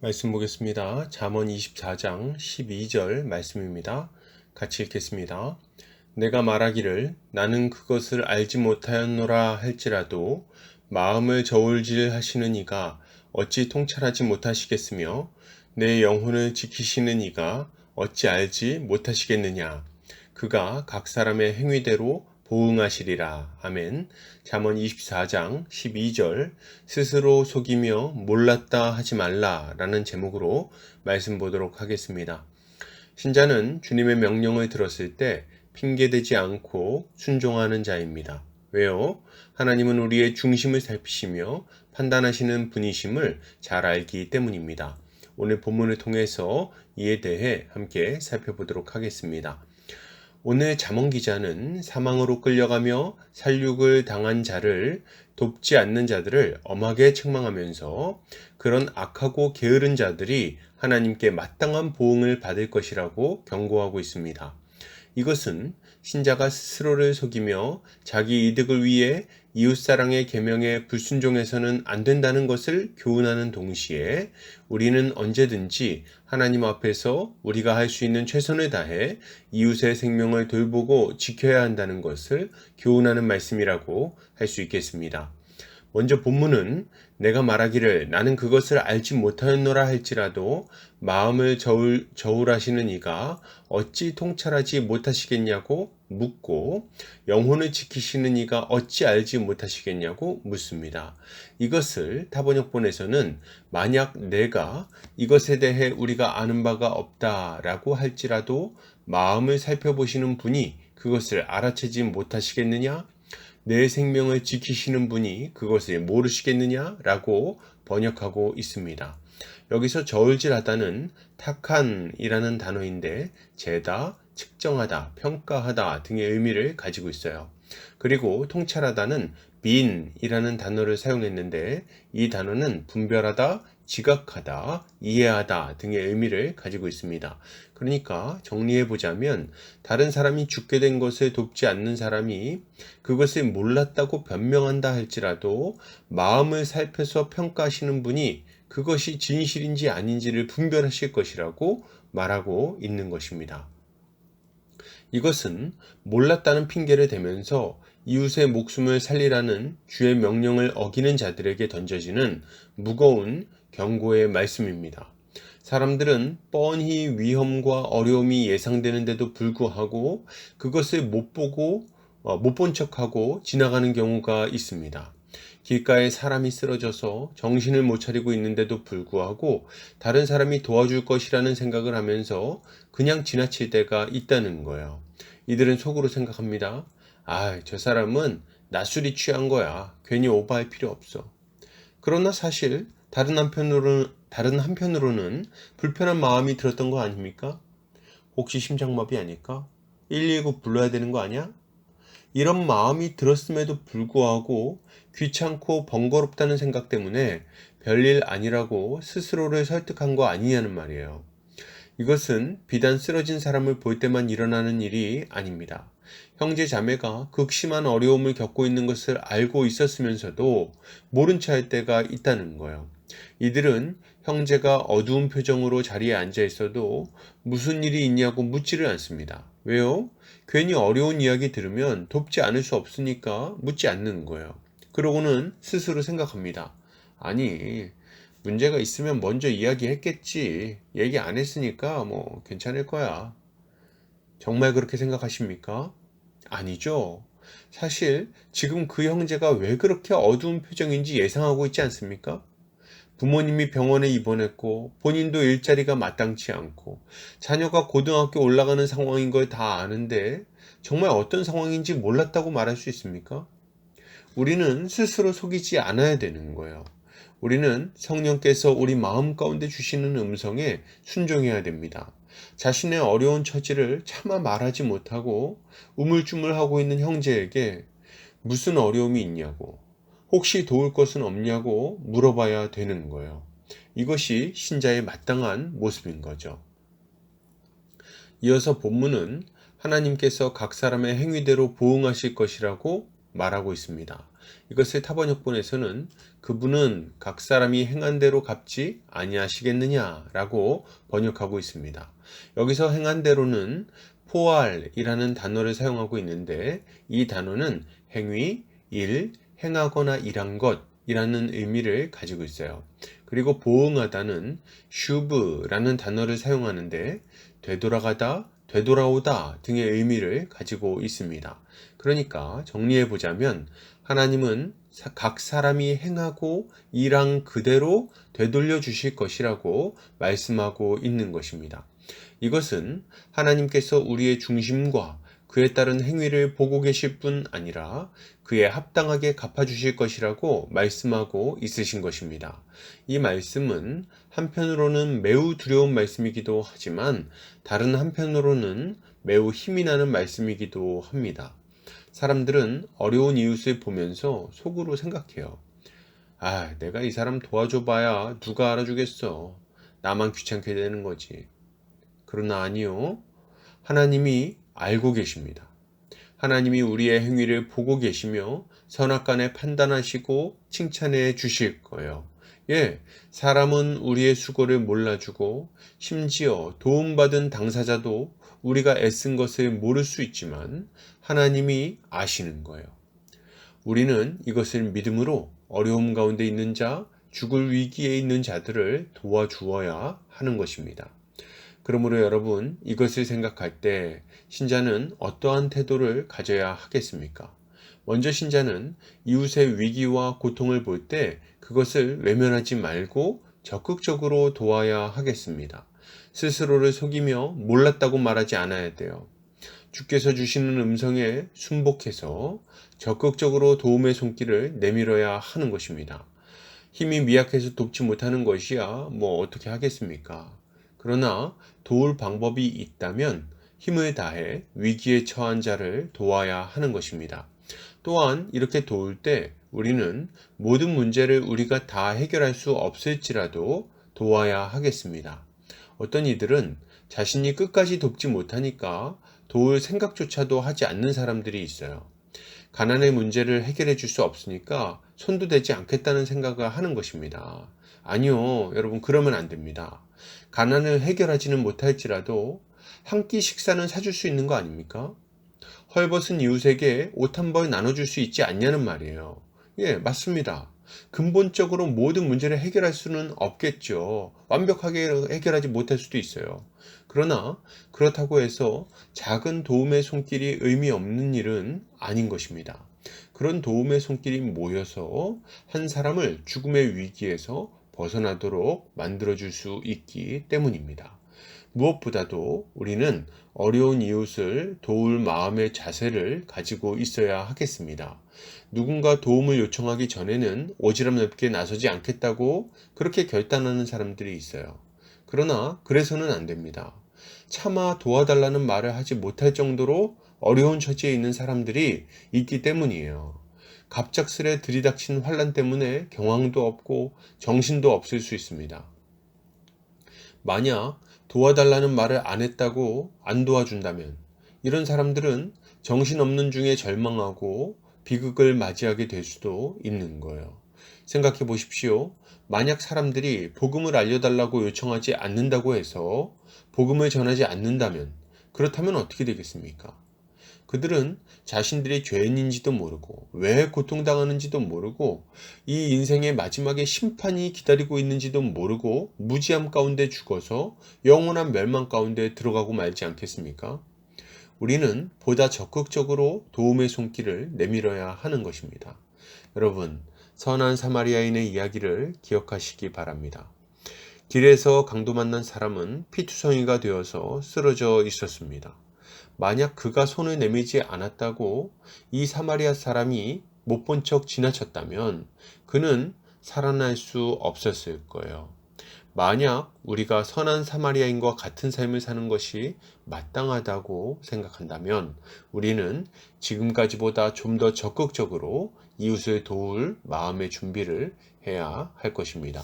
말씀 보겠습니다. 잠언 24장 12절 말씀입니다. 같이 읽겠습니다. 내가 말하기를 나는 그것을 알지 못하였노라 할지라도 마음을 저울질 하시는 이가 어찌 통찰하지 못하시겠으며 내 영혼을 지키시는 이가 어찌 알지 못하시겠느냐. 그가 각 사람의 행위대로 보응하시리라. 아멘. 잠언 24장 12절 스스로 속이며 몰랐다 하지 말라라는 제목으로 말씀 보도록 하겠습니다. 신자는 주님의 명령을 들었을 때 핑계대지 않고 순종하는 자입니다. 왜요? 하나님은 우리의 중심을 살피시며 판단하시는 분이심을 잘 알기 때문입니다. 오늘 본문을 통해서 이에 대해 함께 살펴보도록 하겠습니다. 오늘 잠언 기자는 사망으로 끌려가며 살육을 당한 자를 돕지 않는 자들을 엄하게 책망하면서 그런 악하고 게으른 자들이 하나님께 마땅한 보응을 받을 것이라고 경고하고 있습니다. 이것은 신자가 스스로를 속이며 자기 이득을 위해 이웃사랑의 계명에 불순종해서는 안 된다는 것을 교훈하는 동시에 우리는 언제든지 하나님 앞에서 우리가 할 수 있는 최선을 다해 이웃의 생명을 돌보고 지켜야 한다는 것을 교훈하는 말씀이라고 할 수 있겠습니다. 먼저 본문은 내가 말하기를 나는 그것을 알지 못하였노라 할지라도 마음을 저울, 저울하시는 이가 어찌 통찰하지 못하시겠냐고 묻고 영혼을 지키시는 이가 어찌 알지 못하시겠냐고 묻습니다. 이것을 타번역본에서는 만약 내가 이것에 대해 우리가 아는 바가 없다라고 할지라도 마음을 살펴보시는 분이 그것을 알아채지 못하시겠느냐? 내 생명을 지키시는 분이 그것을 모르시겠느냐라고 번역하고 있습니다. 여기서 저울질하다는 탁한이라는 단어인데 재다, 측정하다, 평가하다 등의 의미를 가지고 있어요. 그리고 통찰하다는 빈이라는 단어를 사용했는데 이 단어는 분별하다, 지각하다, 이해하다 등의 의미를 가지고 있습니다. 그러니까 정리해 보자면 다른 사람이 죽게 된 것을 돕지 않는 사람이 그것을 몰랐다고 변명한다 할지라도 마음을 살펴서 평가하시는 분이 그것이 진실인지 아닌지를 분별하실 것이라고 말하고 있는 것입니다. 이것은 몰랐다는 핑계를 대면서 이웃의 목숨을 살리라는 주의 명령을 어기는 자들에게 던져지는 무거운 경고의 말씀입니다. 사람들은 뻔히 위험과 어려움이 예상되는데도 불구하고 그것을 못 보고 어, 못본 척하고 지나가는 경우가 있습니다. 길가에 사람이 쓰러져서 정신을 못 차리고 있는데도 불구하고 다른 사람이 도와줄 것이라는 생각을 하면서 그냥 지나칠 때가 있다는 거예요. 이들은 속으로 생각합니다. 아, 저 사람은 낮술이 취한 거야. 괜히 오버할 필요 없어. 그러나 사실 다른 한편으로는, 다른 한편으로는 불편한 마음이 들었던 거 아닙니까? 혹시 심장마비 아닐까? 119 불러야 되는 거 아니야? 이런 마음이 들었음에도 불구하고 귀찮고 번거롭다는 생각 때문에 별일 아니라고 스스로를 설득한 거 아니냐는 말이에요. 이것은 비단 쓰러진 사람을 볼 때만 일어나는 일이 아닙니다. 형제 자매가 극심한 어려움을 겪고 있는 것을 알고 있었으면서도 모른 체할 때가 있다는 거예요. 이들은 형제가 어두운 표정으로 자리에 앉아 있어도 무슨 일이 있냐고 묻지를 않습니다. 왜요? 괜히 어려운 이야기 들으면 돕지 않을 수 없으니까 묻지 않는 거예요. 그러고는 스스로 생각합니다. 아니, 문제가 있으면 먼저 이야기했겠지. 얘기 안 했으니까 뭐 괜찮을 거야. 정말 그렇게 생각하십니까? 아니죠. 사실 지금 그 형제가 왜 그렇게 어두운 표정인지 예상하고 있지 않습니까? 부모님이 병원에 입원했고 본인도 일자리가 마땅치 않고 자녀가 고등학교 올라가는 상황인 걸 다 아는데 정말 어떤 상황인지 몰랐다고 말할 수 있습니까? 우리는 스스로 속이지 않아야 되는 거예요. 우리는 성령께서 우리 마음 가운데 주시는 음성에 순종해야 됩니다. 자신의 어려운 처지를 차마 말하지 못하고 우물쭈물하고 있는 형제에게 무슨 어려움이 있냐고 혹시 도울 것은 없냐고 물어봐야 되는 거예요. 이것이 신자의 마땅한 모습인 거죠. 이어서 본문은 하나님께서 각 사람의 행위대로 보응하실 것이라고 말하고 있습니다. 이것을 타번역본에서는 그분은 각 사람이 행한 대로 갚지 아니하시겠느냐라고 번역하고 있습니다. 여기서 행한 대로는 포알이라는 단어를 사용하고 있는데 이 단어는 행위, 일, 행하거나 일한 것 이라는 의미를 가지고 있어요. 그리고 보응하다는 슈브라는 단어를 사용하는데 되돌아가다, 되돌아오다 등의 의미를 가지고 있습니다. 그러니까 정리해 보자면 하나님은 각 사람이 행하고 일한 그대로 되돌려 주실 것이라고 말씀하고 있는 것입니다. 이것은 하나님께서 우리의 중심과 그에 따른 행위를 보고 계실 뿐 아니라 그에 합당하게 갚아주실 것이라고 말씀하고 있으신 것입니다. 이 말씀은 한편으로는 매우 두려운 말씀이기도 하지만 다른 한편으로는 매우 힘이 나는 말씀이기도 합니다. 사람들은 어려운 이웃을 보면서 속으로 생각해요. 아, 내가 이 사람 도와줘봐야 누가 알아주겠어. 나만 귀찮게 되는 거지. 그러나 아니요. 하나님이 알고 계십니다. 하나님이 우리의 행위를 보고 계시며 선악간에 판단하시고 칭찬해 주실 거예요. 예, 사람은 우리의 수고를 몰라주고 심지어 도움받은 당사자도 우리가 애쓴 것을 모를 수 있지만 하나님이 아시는 거예요. 우리는 이것을 믿음으로 어려움 가운데 있는 자, 죽을 위기에 있는 자들을 도와주어야 하는 것입니다. 그러므로 여러분, 이것을 생각할 때 신자는 어떠한 태도를 가져야 하겠습니까? 먼저 신자는 이웃의 위기와 고통을 볼 때 그것을 외면하지 말고 적극적으로 도와야 하겠습니다. 스스로를 속이며 몰랐다고 말하지 않아야 돼요. 주께서 주시는 음성에 순복해서 적극적으로 도움의 손길을 내밀어야 하는 것입니다. 힘이 미약해서 돕지 못하는 것이야 뭐 어떻게 하겠습니까? 그러나 도울 방법이 있다면 힘을 다해 위기에 처한 자를 도와야 하는 것입니다. 또한 이렇게 도울 때 우리는 모든 문제를 우리가 다 해결할 수 없을지라도 도와야 하겠습니다. 어떤 이들은 자신이 끝까지 돕지 못하니까 도울 생각조차도 하지 않는 사람들이 있어요. 가난의 문제를 해결해 줄 수 없으니까 손도 대지 않겠다는 생각을 하는 것입니다. 아니요, 여러분, 그러면 안 됩니다. 가난을 해결하지는 못할지라도 한 끼 식사는 사줄 수 있는 거 아닙니까? 헐벗은 이웃에게 옷 한 벌 나눠줄 수 있지 않냐는 말이에요. 예, 맞습니다. 근본적으로 모든 문제를 해결할 수는 없겠죠. 완벽하게 해결하지 못할 수도 있어요. 그러나 그렇다고 해서 작은 도움의 손길이 의미 없는 일은 아닌 것입니다. 그런 도움의 손길이 모여서 한 사람을 죽음의 위기에서 벗어나도록 만들어줄 수 있기 때문입니다. 무엇보다도 우리는 어려운 이웃을 도울 마음의 자세를 가지고 있어야 하겠습니다. 누군가 도움을 요청하기 전에는 오지랖 넓게 나서지 않겠다고 그렇게 결단하는 사람들이 있어요. 그러나 그래서는 안 됩니다. 차마 도와달라는 말을 하지 못할 정도로 어려운 처지에 있는 사람들이 있기 때문이에요. 갑작스레 들이닥친 환란 때문에 경황도 없고 정신도 없을 수 있습니다. 만약 도와달라는 말을 안 했다고 안 도와준다면 이런 사람들은 정신없는 중에 절망하고 비극을 맞이하게 될 수도 있는 거예요. 생각해 보십시오. 만약 사람들이 복음을 알려달라고 요청하지 않는다고 해서 복음을 전하지 않는다면 그렇다면 어떻게 되겠습니까? 그들은 자신들이 죄인인지도 모르고 왜 고통당하는지도 모르고 이 인생의 마지막에 심판이 기다리고 있는지도 모르고 무지함 가운데 죽어서 영원한 멸망 가운데 들어가고 말지 않겠습니까? 우리는 보다 적극적으로 도움의 손길을 내밀어야 하는 것입니다. 여러분, 선한 사마리아인의 이야기를 기억하시기 바랍니다. 길에서 강도 만난 사람은 피투성이가 되어서 쓰러져 있었습니다. 만약 그가 손을 내밀지 않았다고 이 사마리아 사람이 못 본 척 지나쳤다면 그는 살아날 수 없었을 거예요. 만약 우리가 선한 사마리아인과 같은 삶을 사는 것이 마땅하다고 생각한다면 우리는 지금까지보다 좀 더 적극적으로 이웃을 도울 마음의 준비를 해야 할 것입니다.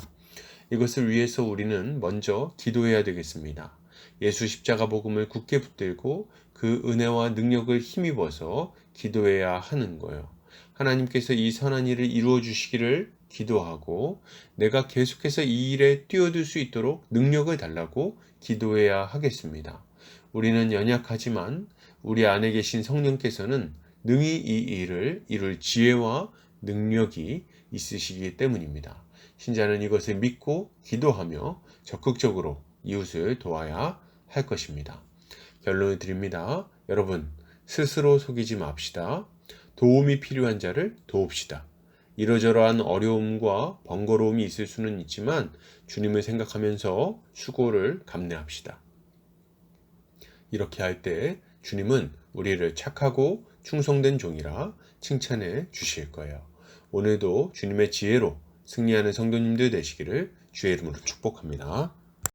이것을 위해서 우리는 먼저 기도해야 되겠습니다. 예수 십자가 복음을 굳게 붙들고 그 은혜와 능력을 힘입어서 기도해야 하는 거예요. 하나님께서 이 선한 일을 이루어 주시기를 기도하고 내가 계속해서 이 일에 뛰어들 수 있도록 능력을 달라고 기도해야 하겠습니다. 우리는 연약하지만 우리 안에 계신 성령께서는 능히 이 일을 이룰 지혜와 능력이 있으시기 때문입니다. 신자는 이것을 믿고 기도하며 적극적으로 이웃을 도와야 할 것입니다. 결론을 드립니다. 여러분, 스스로 속이지 맙시다. 도움이 필요한 자를 도웁시다. 이러저러한 어려움과 번거로움이 있을 수는 있지만 주님을 생각하면서 수고를 감내합시다. 이렇게 할 때 주님은 우리를 착하고 충성된 종이라 칭찬해 주실 거예요. 오늘도 주님의 지혜로 승리하는 성도님들 되시기를 주의 이름으로 축복합니다.